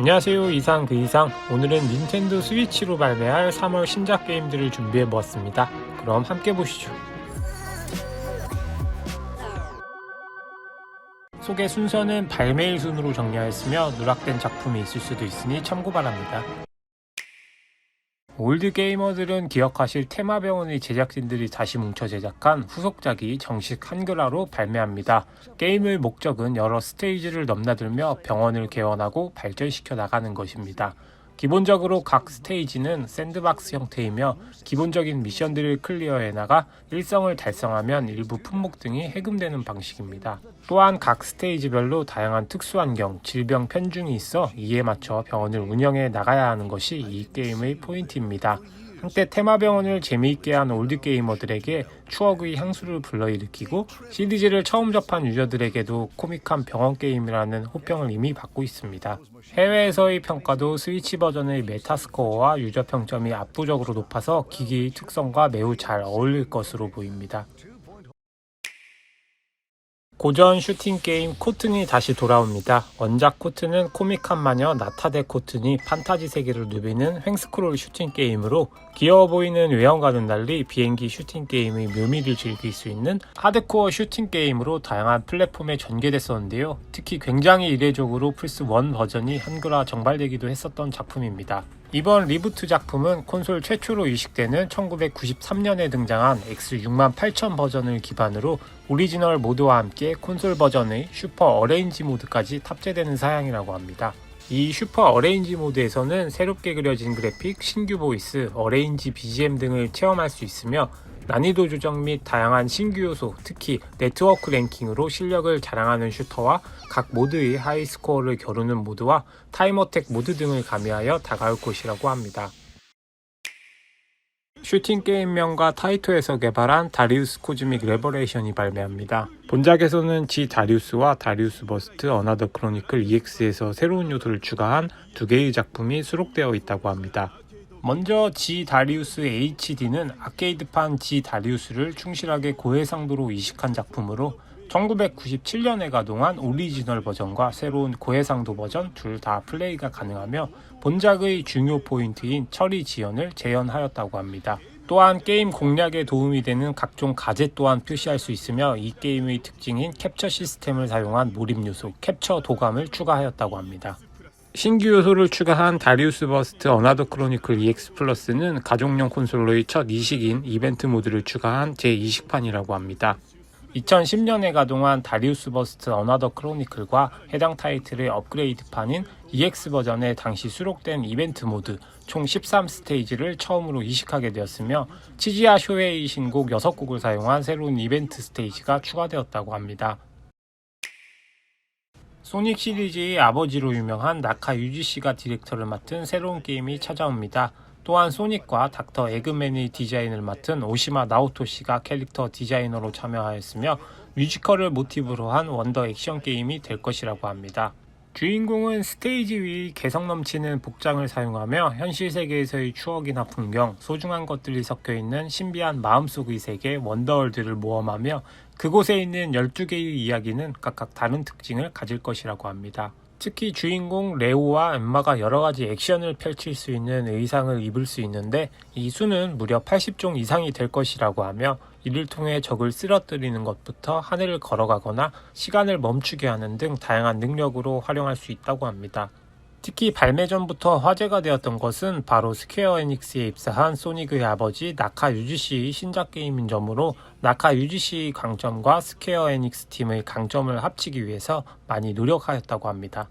안녕하세요. 이상 그 이상. 오늘은 닌텐도 스위치로 발매할 3월 신작 게임들을 준비해 보았습니다. 그럼 함께 보시죠. 소개 순서는 발매일 순으로 정리하였으며 누락된 작품이 있을 수도 있으니 참고 바랍니다 올드 게이머들은 기억하실 테마병원의 제작진들이 다시 뭉쳐 제작한 후속작이 정식 한글화로 발매합니다. 게임의 목적은 여러 스테이지를 넘나들며 병원을 개원하고 발전시켜 나가는 것입니다. 기본적으로 각 스테이지는 샌드박스 형태이며 기본적인 미션들을 클리어해 나가 일성을 달성하면 일부 품목 등이 해금되는 방식입니다. 또한 각 스테이지별로 다양한 특수환경, 질병 편중이 있어 이에 맞춰 병원을 운영해 나가야 하는 것이 이 게임의 포인트입니다. 한때 테마병원을 재미있게 한 올드게이머들에게 추억의 향수를 불러일으키고 시리즈를 처음 접한 유저들에게도 코믹한 병원 게임이라는 호평을 이미 받고 있습니다. 해외에서의 평가도 스위치 버전의 메타스코어와 유저 평점이 압도적으로 높아서 기기의 특성과 매우 잘 어울릴 것으로 보입니다. 고전 슈팅 게임 코튼이 다시 돌아옵니다. 원작 코튼은 코믹한 마녀 나타데 코튼이 판타지 세계를 누비는 횡스크롤 슈팅 게임으로 귀여워 보이는 외형과는 달리 비행기 슈팅 게임의 묘미를 즐길 수 있는 하드코어 슈팅 게임으로 다양한 플랫폼에 전개됐었는데요. 특히 굉장히 이례적으로 플스1 버전이 한글화 정발되기도 했었던 작품입니다. 이번 리부트 작품은 콘솔 최초로 이식되는 1993년에 등장한 X68000 버전을 기반으로 오리지널 모드와 함께 콘솔 버전의 슈퍼 어레인지 모드까지 탑재되는 사양이라고 합니다. 이 슈퍼 어레인지 모드에서는 새롭게 그려진 그래픽, 신규 보이스, 어레인지 BGM 등을 체험할 수 있으며 난이도 조정 및 다양한 신규 요소, 특히 네트워크 랭킹으로 실력을 자랑하는 슈터와 각 모드의 하이 스코어를 겨루는 모드와 타임어택 모드 등을 가미하여 다가올 것이라고 합니다. 슈팅 게임명과 타이토에서 개발한 다리우스 코즈믹 레버레이션이 발매합니다. 본작에서는 지 다리우스와 다리우스 버스트 어나더 크로니클 EX에서 새로운 요소를 추가한 두 개의 작품이 수록되어 있다고 합니다. 먼저 지 다리우스 HD는 아케이드판 지 다리우스를 충실하게 고해상도로 이식한 작품으로 1997년에 가동한 오리지널 버전과 새로운 고해상도 버전 둘 다 플레이가 가능하며 본작의 중요 포인트인 처리 지연을 재현하였다고 합니다. 또한 게임 공략에 도움이 되는 각종 가제 또한 표시할 수 있으며 이 게임의 특징인 캡처 시스템을 사용한 몰입 요소 캡처 도감을 추가하였다고 합니다. 신규 요소를 추가한 다리우스 버스트 어나더 크로니클 EX 플러스는 가족용 콘솔로의 첫 이식인 이벤트 모드를 추가한 제2식판이라고 합니다. 2010년에 가동한 다리우스 버스트 어나더 크로니클과 해당 타이틀의 업그레이드판인 EX 버전에 당시 수록된 이벤트 모드 총 13스테이지를 처음으로 이식하게 되었으며 치지아 쇼웨이 신곡 6곡을 사용한 새로운 이벤트 스테이지가 추가되었다고 합니다. 소닉 시리즈의 아버지로 유명한 나카 유지 씨가 디렉터를 맡은 새로운 게임이 찾아옵니다. 또한 소닉과 닥터 에그맨의 디자인을 맡은 오시마 나오토 씨가 캐릭터 디자이너로 참여하였으며 뮤지컬을 모티브로 한 원더 액션 게임이 될 것이라고 합니다. 주인공은 스테이지 위 개성 넘치는 복장을 사용하며 현실 세계에서의 추억이나 풍경, 소중한 것들이 섞여 있는 신비한 마음속의 세계 원더월드를 모험하며 그곳에 있는 12개의 이야기는 각각 다른 특징을 가질 것이라고 합니다. 특히 주인공 레오와 엠마가 여러 가지 액션을 펼칠 수 있는 의상을 입을 수 있는데 이 수는 무려 80종 이상이 될 것이라고 하며 이를 통해 적을 쓰러뜨리는 것부터 하늘을 걸어가거나 시간을 멈추게 하는 등 다양한 능력으로 활용할 수 있다고 합니다. 특히 발매 전부터 화제가 되었던 것은 바로 스퀘어 에닉스에 입사한 소닉의 아버지 나카 유지씨의 신작 게임인 점으로 나카 유지씨의 강점과 스퀘어 에닉스 팀의 강점을 합치기 위해서 많이 노력하였다고 합니다.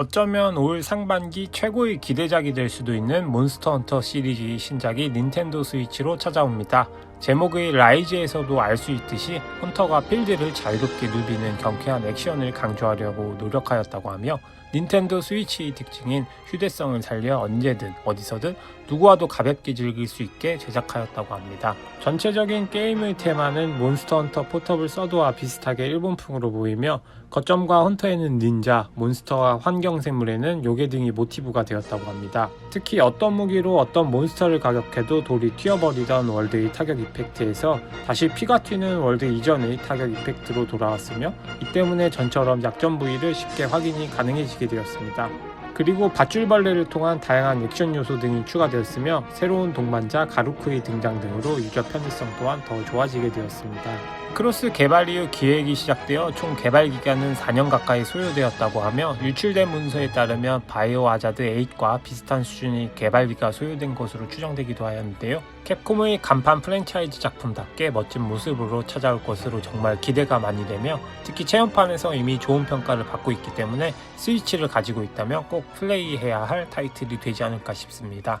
어쩌면 올 상반기 최고의 기대작이 될 수도 있는 몬스터 헌터 시리즈의 신작이 닌텐도 스위치로 찾아옵니다. 제목의 라이즈에서도 알 수 있듯이 헌터가 필드를 자유롭게 누비는 경쾌한 액션을 강조하려고 노력하였다고 하며 닌텐도 스위치의 특징인 휴대성을 살려 언제든 어디서든 누구와도 가볍게 즐길 수 있게 제작하였다고 합니다. 전체적인 게임의 테마는 몬스터 헌터 포터블 서드와 비슷하게 일본풍으로 보이며 거점과 헌터에는 닌자, 몬스터와 환경 생물에는 요괴 등이 모티브가 되었다고 합니다. 특히 어떤 무기로 어떤 몬스터를 가격해도 돌이 튀어버리던 월드의 타격 이 펙트에서 다시 피가 튀는 월드 이전의 타격 이펙트로 돌아왔으며 이 때문에 전처럼 약점 부위를 쉽게 확인이 가능해지게 되었습니다. 그리고 밧줄벌레를 통한 다양한 액션 요소 등이 추가되었으며 새로운 동반자 가루크의 등장 등으로 유저 편의성 또한 더 좋아지게 되었습니다. 크로스 개발 이후 기획이 시작되어 총 개발 기간은 4년 가까이 소요되었다고 하며 유출된 문서에 따르면 바이오 아자드 8과 비슷한 수준의 개발비가 소요된 것으로 추정되기도 하였는데요. 캡콤의 간판 프랜차이즈 작품답게 멋진 모습으로 찾아올 것으로 정말 기대가 많이 되며 특히 체험판에서 이미 좋은 평가를 받고 있기 때문에 스위치를 가지고 있다면 꼭 플레이해야 할 타이틀이 되지 않을까 싶습니다.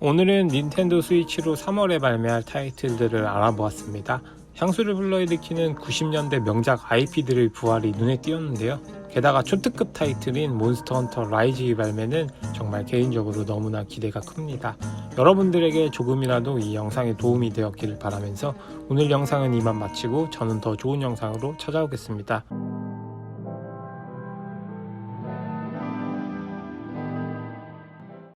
오늘은 닌텐도 스위치로 3월에 발매할 타이틀들을 알아보았습니다. 향수를 불러일으키는 90년대 명작 IP들의 부활이 눈에 띄었는데요. 게다가 초특급 타이틀인 몬스터 헌터 라이즈의 발매는 정말 개인적으로 너무나 기대가 큽니다. 여러분들에게 조금이라도 이 영상에 도움이 되었기를 바라면서 오늘 영상은 이만 마치고 저는 더 좋은 영상으로 찾아오겠습니다.